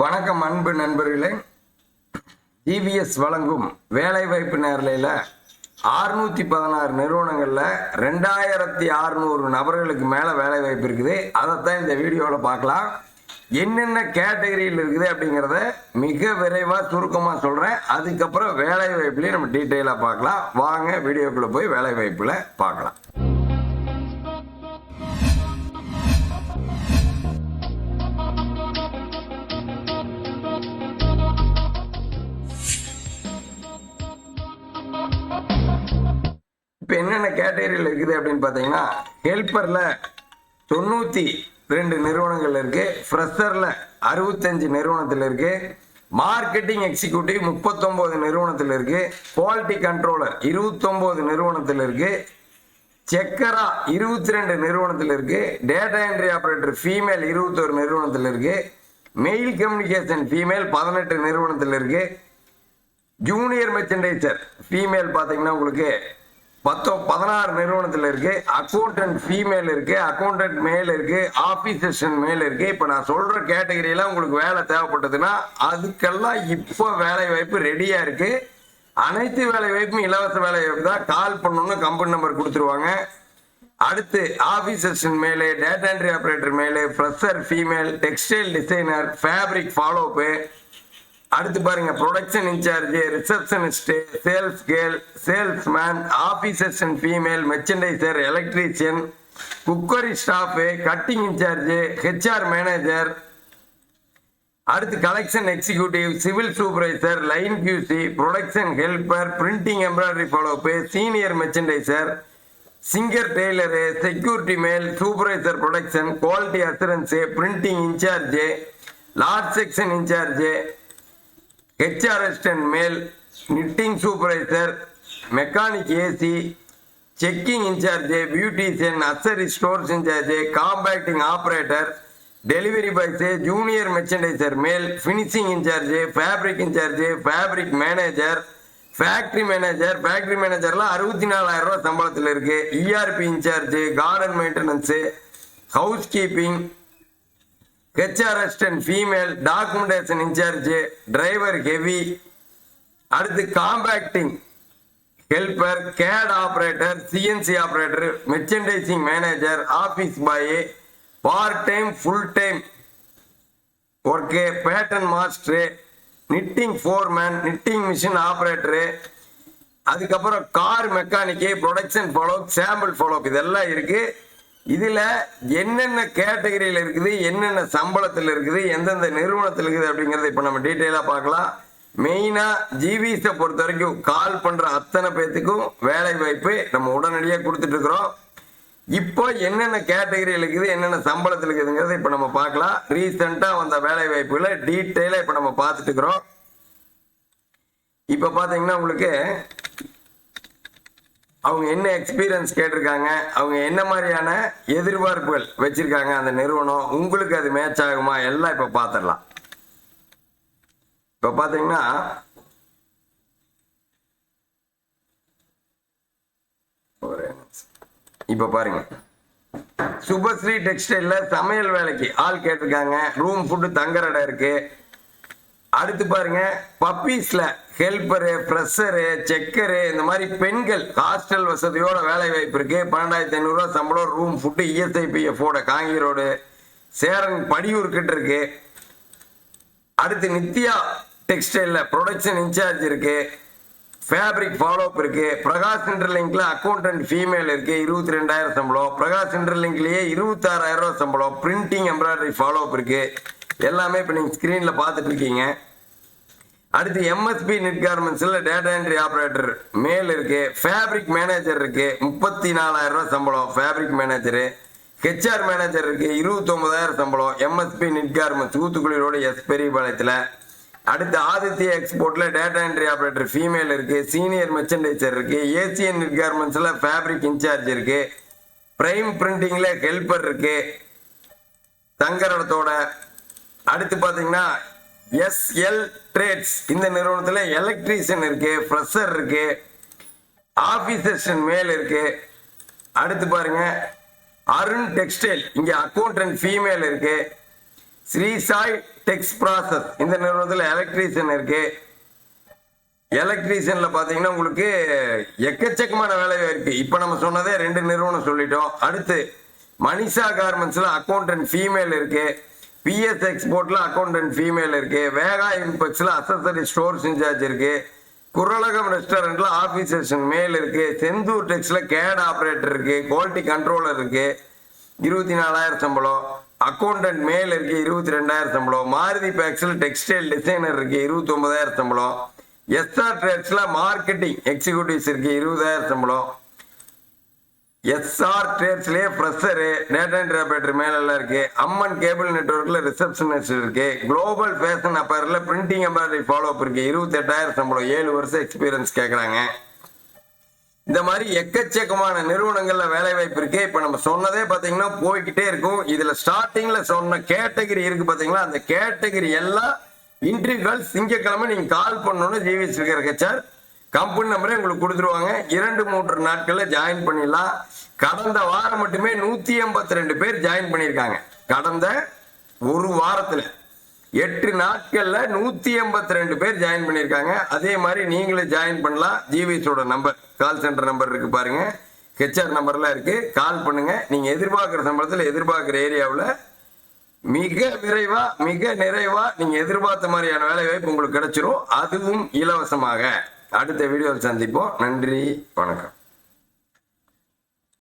வணக்கம் அன்பு நண்பர்களே. ஜிபிஎஸ் வழங்கும் வேலைவாய்ப்பு நேரலையில் ஆறுநூற்றி பதினாறு நிறுவனங்களில் ரெண்டாயிரத்தி அறுநூறு நபர்களுக்கு மேலே வேலைவாய்ப்பு இருக்குது. அதைத்தான் இந்த வீடியோவில் பார்க்கலாம். என்னென்ன கேட்டகரியில் இருக்குது அப்படிங்கிறத மிக விரைவாக சுருக்கமாக சொல்கிறேன் அதுக்கப்புறம் வேலைவாய்ப்புலேயே நம்ம டீட்டெயிலாக பார்க்கலாம். வாங்க வீடியோக்குள்ளே போய் வேலைவாய்ப்பில் பார்க்கலாம். இப்போ என்னென்ன கேட்டகரியில் இருக்குது அப்படின்னு பார்த்தீங்கன்னா ஹெல்ப்பரில் தொண்ணூற்றி ரெண்டு நிறுவனங்கள் இருக்குது ஃப்ரெஷரில் அறுபத்தஞ்சு நிறுவனத்தில் இருக்குது மார்க்கெட்டிங் எக்ஸிக்யூட்டிவ் முப்பத்தொம்போது நிறுவனத்தில் இருக்குது குவாலிட்டி கண்ட்ரோலர் இருபத்தொம்போது நிறுவனத்தில் இருக்குது செக்கரா இருபத்தி ரெண்டு நிறுவனத்தில் இருக்கு டேட்டா என்ட்ரி ஆபரேட்டர் ஃபீமேல் இருபத்தொரு நிறுவனத்தில் இருக்கு மெயில் கம்யூனிகேஷன் ஃபீமேல் பதினெட்டு நிறுவனத்தில் இருக்கு ஜூனியர் மெர்ச்சன்டைசர் ஃபீமேல் பார்த்தீங்கன்னா உங்களுக்கு பத்தோ பதினாறு நிறுவனத்தில் இருக்கு. அக்கௌண்டன்ட் ஃபீமேல் இருக்கு. அக்கௌண்டன்ட் மேல் இருக்கு. செஷன் மேல் இருக்கு. இப்போ நான் சொல்ற கேட்டகரியெல்லாம் உங்களுக்கு வேலை தேவைப்பட்டதுன்னா அதுக்கெல்லாம் இப்போ வேலை வாய்ப்பு ரெடியா இருக்கு. அனைத்து வேலை வாய்ப்பும் இலவச வேலை வாய்ப்பு தான். கால் பண்ணணும்னு கம்பெனி நம்பர் கொடுத்துருவாங்க. அடுத்து ஆபீசர்ஷன் மேலே டேட்டா என்ட்ரி ஆபரேட்டர் மேலே fresher female textile designer fabric follow up அடுத்து பாருங்க production incharge receptionist sales girl salesman officers and female merchandiser electrician cookery staff cutting incharge HR manager அடுத்து collection executive civil supervisor line QC production helper printing embroidery follow up senior merchandiser singer tailor security male supervisor production quality assurance printing incharge large section incharge HR assistant male knitting supervisor mechanic AC checking incharge beautician accessory stores incharge compacting operator delivery boys junior merchandiser male finishing incharge fabric incharge fabric manager factory manager factory மேனேஜர்லாம் அறுபத்தி நாலாயிரம் ரூபாய் சம்பளத்தில் இருக்கு. ERP incharge garden maintenance house keeping HR assistant female documentation incharge driver heavy அடுத்து compacting helper gate operator CNC operator merchandising manager office boy part time full time work pattern master knitting foreman knitting machine operator அதுக்கப்புறம் car mechanic production follow sample follow இதெல்லாம் இருக்குது இதுல என்னென்ன கேட்டகரியில் இருக்குது என்னென்ன சம்பளத்தில் இருக்குது எந்தெந்த நிறுவனத்தில் இருக்குது அப்படிங்கறத இப்போ நம்ம டீட்டெயிலாக பார்க்கலாம். மெயினா ஜிவிஸை பொறுத்த வரைக்கும் கால் பண்ற அத்தனை பேத்துக்கும் வேலை வாய்ப்பு நம்ம உடனடியாக கொடுத்துட்டு இருக்கிறோம். இப்போ என்னென்ன கேட்டகரியில் இருக்குது என்னென்ன சம்பளத்தில் இருக்குதுங்கிறத இப்போ நம்ம பார்க்கலாம். ரீசெண்டாக வந்த வேலை வாய்ப்புகளை டீட்டெயிலாக இப்போ நம்ம பார்த்துட்டு இருக்கிறோம். இப்போ பார்த்தீங்கன்னா உங்களுக்கு அவங்க என்ன எக்ஸ்பீரியன்ஸ் கேட்டிருக்காங்க அவங்க என்ன மாதிரியான எதிர்பார்ப்புகள் வச்சிருக்காங்க அந்த நிறுவனம் உங்களுக்கு அது மேட்ச் ஆகுமா? எல்லாம் இப்போ பார்த்துடலாம் இப்போ பார்த்தீங்கன்னா ஒரே இப்போ பாருங்க. சுபஸ்ரீ டெக்ஸ்டைல்ல சமையல் வேலைக்கு ஆள் கேட்டிருக்காங்க. ரூம் ஃபுட்டு தங்குற இடம் இருக்கு. அடுத்து பாருங்க பப்பீஸ்ல ஹெல்பரு ஃப்ரெஷரு செக்கரு இந்த மாதிரி பெண்கள் ஹாஸ்டல் வசதியோட வேலை வாய்ப்பு இருக்கு. பன்னெண்டாயிரத்தி ஐநூறுரூவா சம்பளம் ரூம் ஃபுட்டு இஎஸ்ஐபிஎஃபோட காங்கி ரோடு சேரன் படியூர் கிட்ட இருக்கு. அடுத்து நித்யா டெக்ஸ்டைலில் ப்ரொடக்ஷன் இன்சார்ஜ் இருக்குது ஃபேப்ரிக் ஃபாலோஅப் இருக்கு. பிரகாஷ் இன்டர்லிங்க்ல அக்கௌண்டன்ட் ஃபீமேல் இருக்கு. இருபத்தி ரெண்டாயிரம் சம்பளம். பிரகாஷ் இன்டர்லிங்க்லயே இருபத்தாறாயிரம் ரூபாய் சம்பளம். பிரிண்டிங் எம்ப்ராய்டரி ஃபாலோஅப் இருக்கு. எல்லாமே இப்போ நீங்கள் ஸ்க்ரீனில் பார்த்துட்டு இருக்கீங்க. அடுத்து எம்எஸ்பி நெட் கார்மெண்ட்ஸில் டேட்டா என்ட்ரி ஆப்ரேட்டர் மேல் இருக்கு. ஃபேப்ரிக் மேனேஜர் இருக்கு. முப்பத்தி நாலாயிரம் ரூபாய் சம்பளம். ஃபேப்ரிக் மேனேஜரு ஹெச்ஆர் மேனேஜர் இருக்கு. இருபத்தொம்பதாயிரம் சம்பளம். MSP Net garments Uthukuli S பெரியபாளையத்தில் அடுத்து ஆதித்ய எக்ஸ்போர்ட்ல டேட்டா என்ட்ரி ஆப்ரேட்டர் ஃபீமேல் இருக்கு சீனியர் மெர்ச்சன்டைசர் இருக்கு ஏசியன் ரிக்யர்மெண்ட்ஸ்ல ஃபேப்ரிக் இன்சார்ஜ் இருக்கு பிரைம் பிரிண்டிங்ல ஹெல்பர் இருக்கு தங்கரடத்தோட அடுத்து பாத்தீங்கன்னா எஸ்எல் ட்ரேட்ஸ் இந்த நிறுவனத்துல எலக்ட்ரீஷியன் இருக்கு ஃப்ரெஷர் இருக்கு ஆபீசர்ஷன் மேல் இருக்கு. அடுத்து பாருங்க அருண் டெக்ஸ்டைல் இங்க அக்கௌண்டன்ட் ஃபீமேல் இருக்கு. Sri Sai Tex process. இந்த நிறுவனத்தில் எலக்ட்ரீஷியன் இருக்கு. எலக்ட்ரீஷியனில் பார்த்தீங்கன்னா உங்களுக்கு எக்கச்சக்கமான வேலை இருக்குது இப்போ நம்ம சொன்னதே ரெண்டு நிறுவனம் சொல்லிட்டோம். அடுத்து மனிஷா கார்மெண்ட்ஸில் அக்கௌண்டன்ட் ஃபீமேல் இருக்குது பிஎஸ் எக்ஸ்போர்ட்டில் அக்கௌண்டன்ட் ஃபீமேல் இருக்குது வேகா இம்பெக்ஸ்ல அசசரி ஸ்டோர்ஸ் இன்சார்ஜ் இருக்குது குரலகம் ரெஸ்டாரண்ட்ல ஆபீசர்ஸ் மேல் இருக்கு. செந்தூர் டெக்ஸ்ல கேட் ஆபரேட்டர் இருக்கு. குவாலிட்டி கண்ட்ரோலர் இருக்கு. இருபத்தி நாலாயிரம் சம்பளம். அக்கௌண்டன்ட் மேல் இருக்கு இருபத்தி ரெண்டாயிரம் சம்பளம். மாருதி பேக்ஸில் டெக்ஸ்டைல் டிசைனர் இருக்கு இருபத்தி ஒன்பதாயிரம் சம்பளம் எஸ்ஆர் ட்ரேட்ஸில் மார்க்கெட்டிங் எக்ஸிக்யூட்டிவ்ஸ் இருக்கு இருபதாயிரம் சம்பளம். எஸ்ஆர் ட்ரேட்ஸ்லயே ப்ரெஷரு டேட்டா அண்ட் ஆபரேட்டர் மேலெல்லாம் இருக்கு. அம்மன் கேபிள் நெட்ஒர்க்ல ரிசப்ஷனிஸ்ட் இருக்கு. குளோபல் ஃபேஷன் அப்பர்ல பிரிண்டிங் அம்பாரி ஃபாலோ அப் இருக்கு. இருபத்தி எட்டாயிரம் சம்பளம். ஏழு வருஷம் எக்ஸ்பீரியன்ஸ் கேட்குறாங்க இந்த மாதிரி எக்கச்சக்கமான நிறுவனங்கள்ல வேலை வாய்ப்பு இருக்கு. இப்ப நம்ம சொன்னதே பாத்தீங்கன்னா போய்கிட்டே இருக்கும். இதுல ஸ்டார்டிங்ல சொன்ன கேட்டகரி இருக்கு பாத்தீங்களா? அந்த கேட்டகரி எல்லாம் இன்டர்வியூகள் திங்கக்கிழமை நீங்க கால் பண்ணணும்னு ஜிவிஎஸ் இருக்கிற சார் கம்பெனி நம்பரே உங்களுக்கு கொடுத்துருவாங்க. இரண்டு மூன்று நாட்கள்ல ஜாயின் பண்ணிடலாம். கடந்த வாரம் மட்டுமே நூத்தி எண்பத்தி ரெண்டு பேர் ஜாயின் பண்ணியிருக்காங்க. கடந்த ஒரு வாரத்துல. எட்டு நாட்கள்ல நூத்தி எண்பத்தி ரெண்டு பேர் ஜாயின் பண்ணியிருக்காங்க. அதே மாதிரி நீங்களும் ஜாயின் பண்ணலாம். ஜிவிஎஸோட நம்பர் கால் சென்டர் நம்பர் இருக்கு பாருங்க. ஹெச்ஆர் நம்பர்லாம் இருக்கு. கால் பண்ணுங்க. நீங்க எதிர்பார்க்குற சம்பளத்தில் எதிர்பார்க்குற ஏரியாவில் மிக விரைவா மிக நிறைவா நீங்க எதிர்பார்த்த மாதிரியான வேலை வாய்ப்பு உங்களுக்கு கிடைச்சிரும். அதுவும் இலவசமாக. அடுத்த வீடியோவில் சந்திப்போம். நன்றி. வணக்கம்.